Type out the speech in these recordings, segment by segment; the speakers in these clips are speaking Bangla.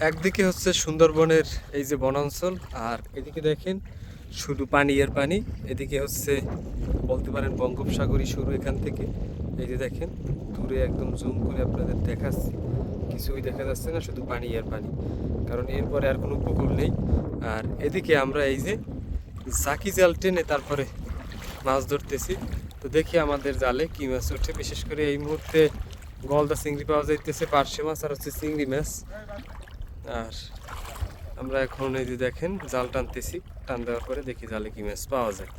একদিকে হচ্ছে সুন্দরবনের এই যে বনাঞ্চল, আর এদিকে দেখেন শুধু পানি আর পানি। এদিকে হচ্ছে বলতে পারেন বঙ্গোপসাগরই শুরু এখান থেকে। এই যে দেখেন, দূরে একদম জুম করে আপনাদের দেখাচ্ছি। কিছুই দেখা যাচ্ছে না, শুধু পানি আর পানি। কারণ এরপরে আর কোনো পুকুর নেই। আর এদিকে আমরা এই যে জাকি জাল টেনে তারপরে মাছ ধরতেছি। তো দেখি আমাদের জালে কি মাছ উঠে বিশেষ করে এই মুহূর্তে গলদা চিংড়ি পাওয়া যাইতেছে, পার্শে মাছ আর হচ্ছে চিংড়ি মাছ। আর আমরা এখন এই যে দেখেন জাল টানতেছি। টান দেওয়ার পরে দেখি জালে কি মাছ পাওয়া যায়।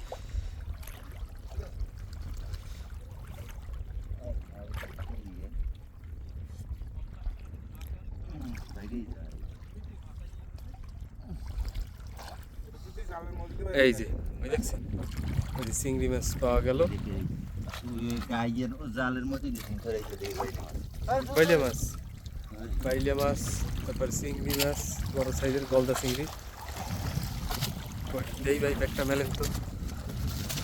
এই যে ওই দেখছেন? ওই যে চিংড়ি মাছ পাওয়া গেল। জালের মধ্যে বাইলে মাছ। বাইলে মাছ। তারপর চিংড়ি মাছ, বড় সাইজের গলদা চিংড়ি। দেই ভাই, ব্যাগটা মেলেন তো।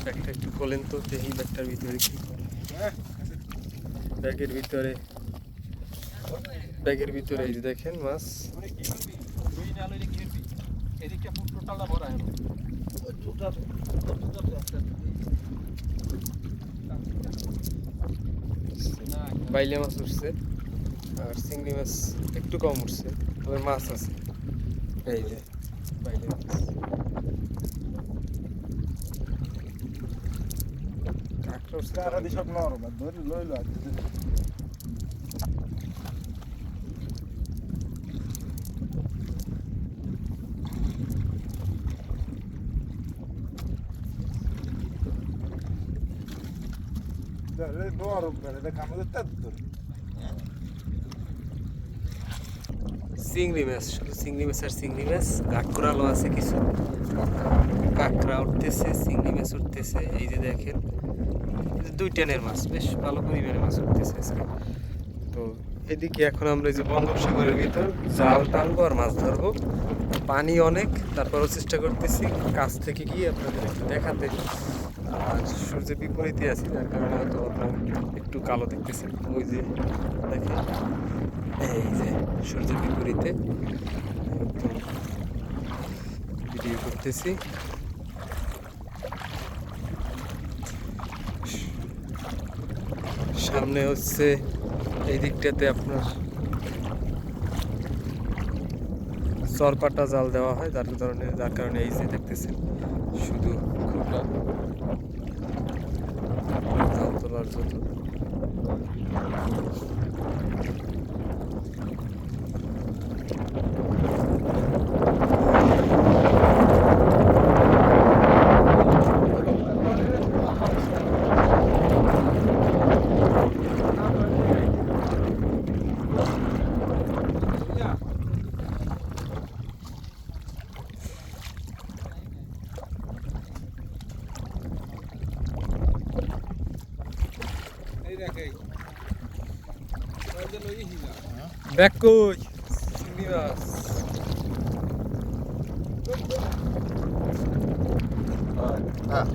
ব্যাগটা একটু খোলেন তো, দেখি ব্যাগটার ভিতরে কি ব্যাগের ভিতরে ব্যাগের ভিতরে এই যে দেখেন মাছ। বাইলে মাছ উঠছে। আর চিংড়ি মাছ একটু কম উঠছে, তবে মাছ আছে। এই যে বাইলে মাছ। কাঁকড়া উঠছে তো। সারা দিশক নরম, আর ধরে লইলো আর নরম করে দেখ আমাদের তার চিংড়ি মাছ, শুধু চিংড়ি মাছ আর চিংড়ি মাছ। কাঁকড়ালো আছে কিছু। কাঁকড়া উঠতেছে, চিংড়ি মাছ উঠতেছে। এই যে দেখেন দুই টেনের মাছ, বেশ ভালো পরিমাণে মাছ উঠতেছে আজকে। তো এদিকে এখন আমরা এই যে বঙ্গোপসাগরের ভিতর জাল টানবো আর মাছ ধরবো। পানি অনেক, তারপরও চেষ্টা করতেছি কাছ থেকে গিয়ে আপনাদের একটু দেখাতে। আর সূর্যের বিপরীতে আছি, যার কারণে হয়তো আপনারা একটু কালো দেখতেছেন ওই যে দেখেন এই যে, সূর্যের বিপরীতে। ভিডিও করতেছি। সামনে হচ্ছে এই দিকটাতে আপনার চরপাটা জাল দেওয়া হয়, যার কারণে যার কারণে এই যে দেখতেছেন, শুধু হ্যাঁ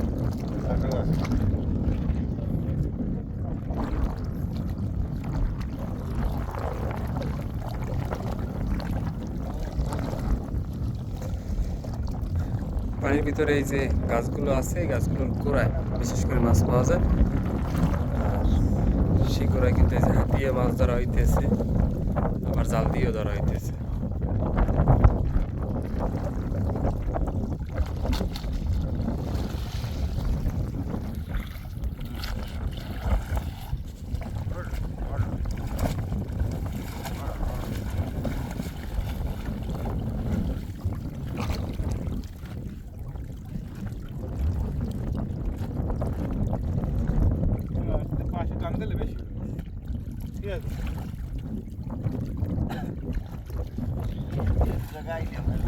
পানির ভিতরে এই যে গাছগুলো আছে এই গাছগুলোর গোড়ায় বিশেষ করে মাছ পাওয়া যায়। করে কিন্তু এই যে হাত দিয়ে মাছ ধরা হইতেছে আবার জাল দিয়েও ধরা হইতেছে। টান দিলে বেশি ঠিক আছে পানি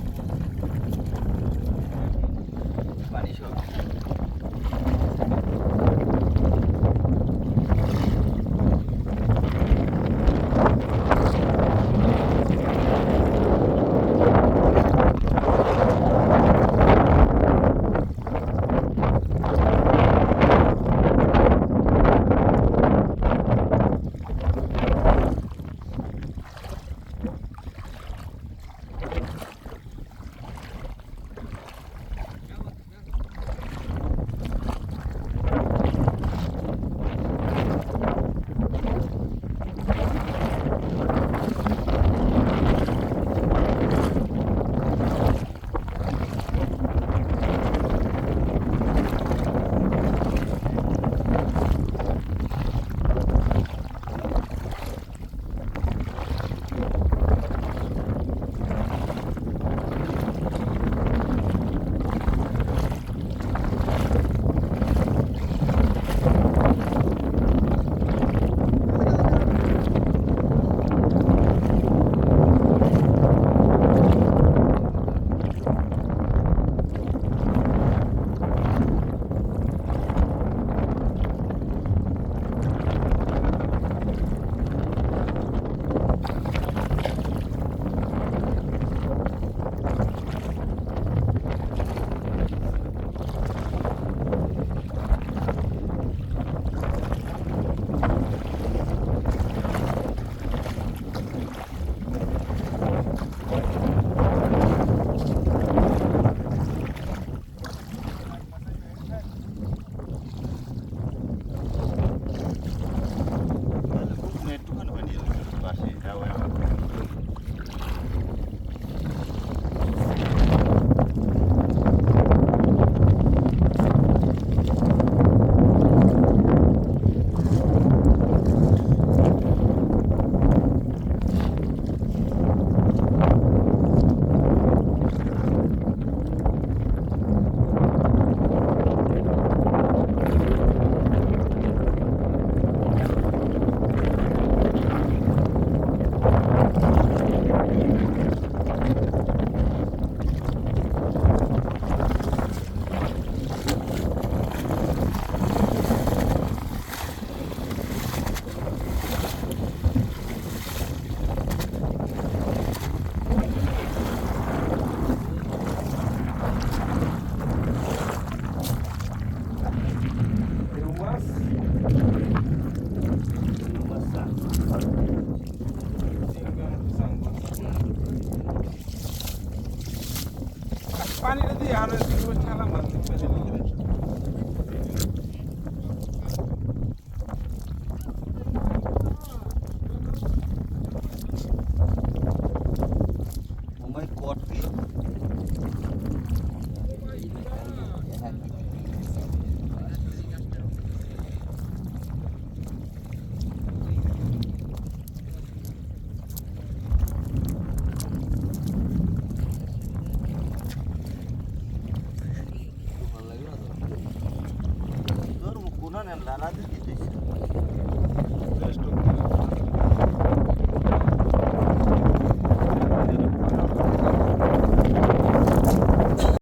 পানিটা দিয়ে আর